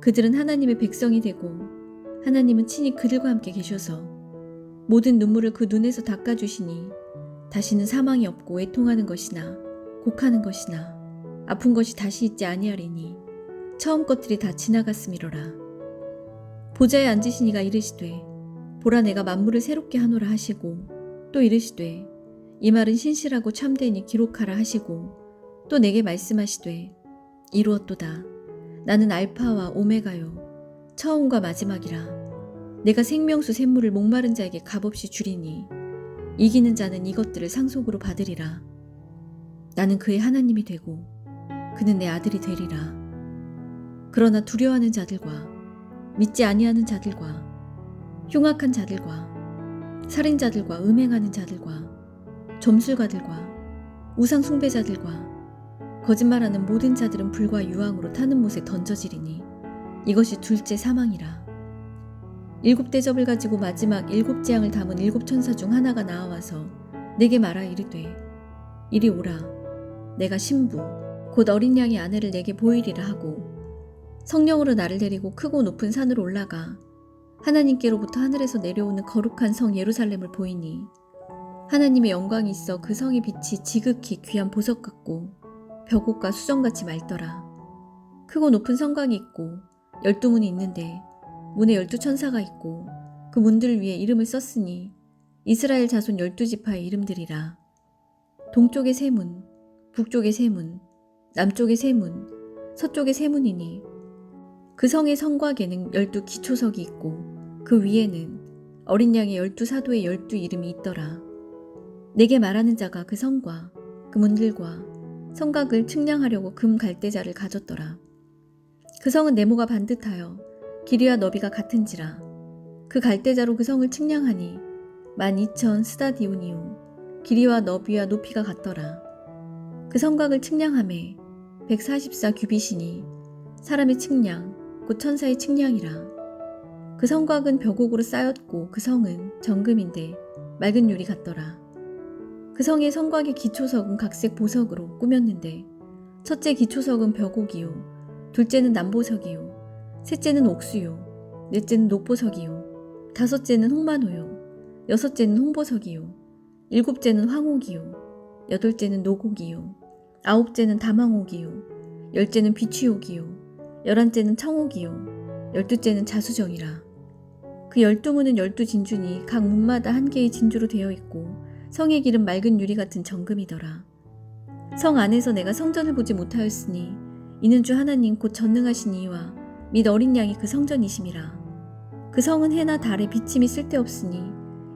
그들은 하나님의 백성이 되고 하나님은 친히 그들과 함께 계셔서 모든 눈물을 그 눈에서 닦아주시니 다시는 사망이 없고 애통하는 것이나 곡하는 것이나 아픈 것이 다시 있지 아니하리니 처음 것들이 다 지나갔음이로라. 보좌에 앉으신 이가 이르시되 보라 내가 만물을 새롭게 하노라 하시고 또 이르시되 이 말은 신실하고 참되니 기록하라 하시고 또 내게 말씀하시되 이루었도다 나는 알파와 오메가요. 처음과 마지막이라 내가 생명수 샘물을 목마른 자에게 값없이 주리니 이기는 자는 이것들을 상속으로 받으리라. 나는 그의 하나님이 되고 그는 내 아들이 되리라. 그러나 두려워하는 자들과 믿지 아니하는 자들과 흉악한 자들과 살인자들과 음행하는 자들과 점술가들과 우상 숭배자들과 거짓말하는 모든 자들은 불과 유황으로 타는 못에 던져지리니 이것이 둘째 사망이라. 일곱 대접을 가지고 마지막 일곱 재앙을 담은 일곱 천사 중 하나가 나와서 내게 말하 이르되 이리 오라 내가 신부 곧 어린 양의 아내를 내게 보이리라 하고 성령으로 나를 데리고 크고 높은 산으로 올라가 하나님께로부터 하늘에서 내려오는 거룩한 성 예루살렘을 보이니 하나님의 영광이 있어 그 성의 빛이 지극히 귀한 보석 같고 벽옥과 수정같이 맑더라. 크고 높은 성곽이 있고 열두 문이 있는데 문에 열두 천사가 있고 그 문들 위에 이름을 썼으니 이스라엘 자손 열두 지파의 이름들이라. 동쪽의 세 문, 북쪽의 세 문, 남쪽의 세 문, 서쪽의 세 문이니 그 성의 성곽에는 열두 기초석이 있고 그 위에는 어린 양의 열두 사도의 열두 이름이 있더라. 내게 말하는 자가 그 성과 그 문들과 성곽을 측량하려고 금 갈대자를 가졌더라. 그 성은 네모가 반듯하여 길이와 너비가 같은지라. 그 갈대자로 그 성을 측량하니 만 이천 스다디오니오 길이와 너비와 높이가 같더라. 그 성곽을 측량함에 144 규빗이니 사람의 측량 곧 천사의 측량이라. 그 성곽은 벽옥으로 쌓였고 그 성은 정금인데 맑은 유리 같더라. 그 성의 성곽의 기초석은 각색 보석으로 꾸몄는데 첫째 기초석은 벽옥이요. 둘째는 남보석이요. 셋째는 옥수요. 넷째는 녹보석이요. 다섯째는 홍만호요. 여섯째는 홍보석이요. 일곱째는 황옥이요. 여덟째는 노곡이요. 아홉째는 다망옥이요. 열째는 비취옥이요. 열한째는 청옥이요. 열두째는 자수정이라. 그 열두 문은 열두 진주니 각 문마다 한 개의 진주로 되어 있고 성의 길은 맑은 유리 같은 정금이더라. 성 안에서 내가 성전을 보지 못하였으니 이는 주 하나님 곧 전능하신 이와 및 어린 양이 그 성전이심이라. 그 성은 해나 달에 비침이 쓸데없으니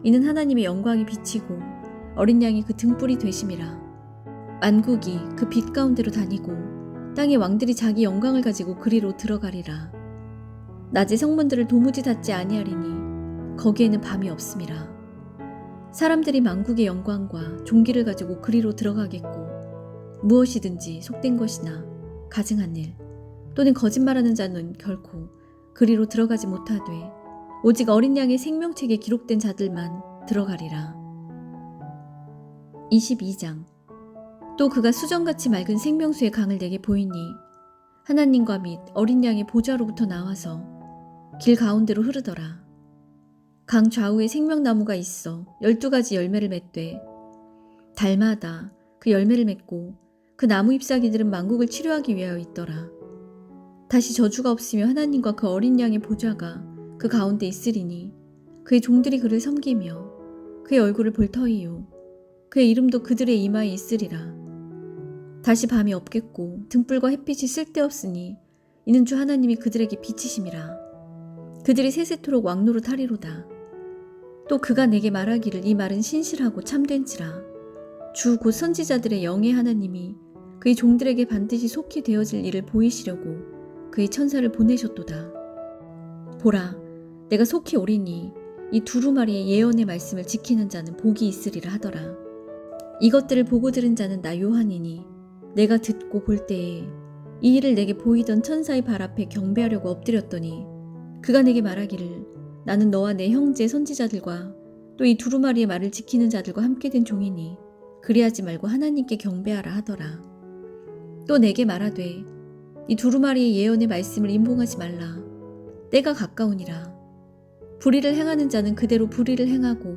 이는 하나님의 영광이 비치고 어린 양이 그 등불이 되심이라. 만국이 그 빛 가운데로 다니고 땅의 왕들이 자기 영광을 가지고 그리로 들어가리라. 낮에 성문들을 도무지 닫지 아니하리니 거기에는 밤이 없음이라. 사람들이 만국의 영광과 종기를 가지고 그리로 들어가겠고 무엇이든지 속된 것이나 가증한 일 또는 거짓말하는 자는 결코 그리로 들어가지 못하되 오직 어린 양의 생명책에 기록된 자들만 들어가리라. 22장 또 그가 수정같이 맑은 생명수의 강을 내게 보이니 하나님과 및 어린 양의 보좌로부터 나와서 길 가운데로 흐르더라. 강 좌우에 생명나무가 있어 열두 가지 열매를 맺되 달마다 그 열매를 맺고 그 나무 잎사귀들은 만국을 치료하기 위하여 있더라. 다시 저주가 없으며 하나님과 그 어린 양의 보좌가 그 가운데 있으리니 그의 종들이 그를 섬기며 그의 얼굴을 볼 터이요 그의 이름도 그들의 이마에 있으리라. 다시 밤이 없겠고 등불과 햇빛이 쓸데없으니 이는 주 하나님이 그들에게 비치심이라. 그들이 세세토록 왕노로 타리로다. 또 그가 내게 말하기를 이 말은 신실하고 참된지라 주 곧 선지자들의 영의 하나님이 그의 종들에게 반드시 속히 되어질 일을 보이시려고 그의 천사를 보내셨도다. 보라, 내가 속히 오리니 이 두루마리의 예언의 말씀을 지키는 자는 복이 있으리라 하더라. 이것들을 보고 들은 자는 나 요한이니 내가 듣고 볼 때에 이 일을 내게 보이던 천사의 발 앞에 경배하려고 엎드렸더니 그가 내게 말하기를 나는 너와 내 형제 선지자들과 또 이 두루마리의 말을 지키는 자들과 함께 된 종이니 그리하지 말고 하나님께 경배하라 하더라. 또 내게 말하되 이 두루마리의 예언의 말씀을 임봉하지 말라. 때가 가까우니라. 불의를 행하는 자는 그대로 불의를 행하고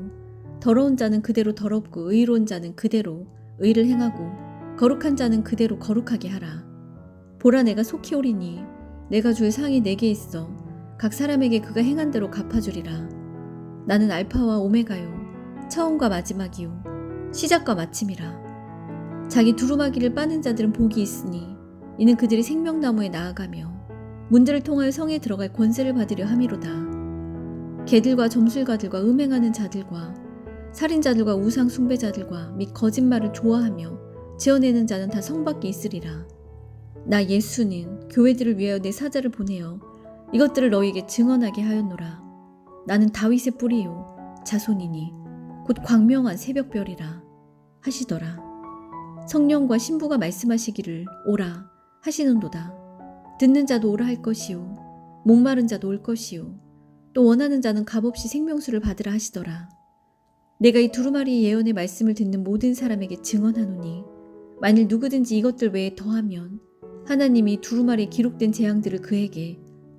더러운 자는 그대로 더럽고 의로운 자는 그대로 의를 행하고 거룩한 자는 그대로 거룩하게 하라. 보라 내가 속히 오리니 내가 주의 상이 내게 있어 각 사람에게 그가 행한 대로 갚아주리라. 나는 알파와 오메가요 처음과 마지막이요 시작과 마침이라. 자기 두루마기를 빠는 자들은 복이 있으니 이는 그들이 생명나무에 나아가며 문들을 통하여 성에 들어갈 권세를 받으려 함이로다. 개들과 점술가들과 음행하는 자들과 살인자들과 우상 숭배자들과 및 거짓말을 좋아하며 지어내는 자는 다 성 밖에 있으리라. 나 예수는 교회들을 위하여 내 사자를 보내어 이것들을 너희에게 증언하게 하였노라. 나는 다윗의 뿌리요 자손이니 곧 광명한 새벽별이라 하시더라. 성령과 신부가 말씀하시기를 오라 하시는도다. 듣는 자도 오라 할 것이요 목마른 자도 올 것이요 또 원하는 자는 값없이 생명수를 받으라 하시더라. 내가 이 두루마리 예언의 말씀을 듣는 모든 사람에게 증언하노니 만일 누구든지 이것들 외에 더하면 하나님이 두루마리에 기록된 재앙들을 그에게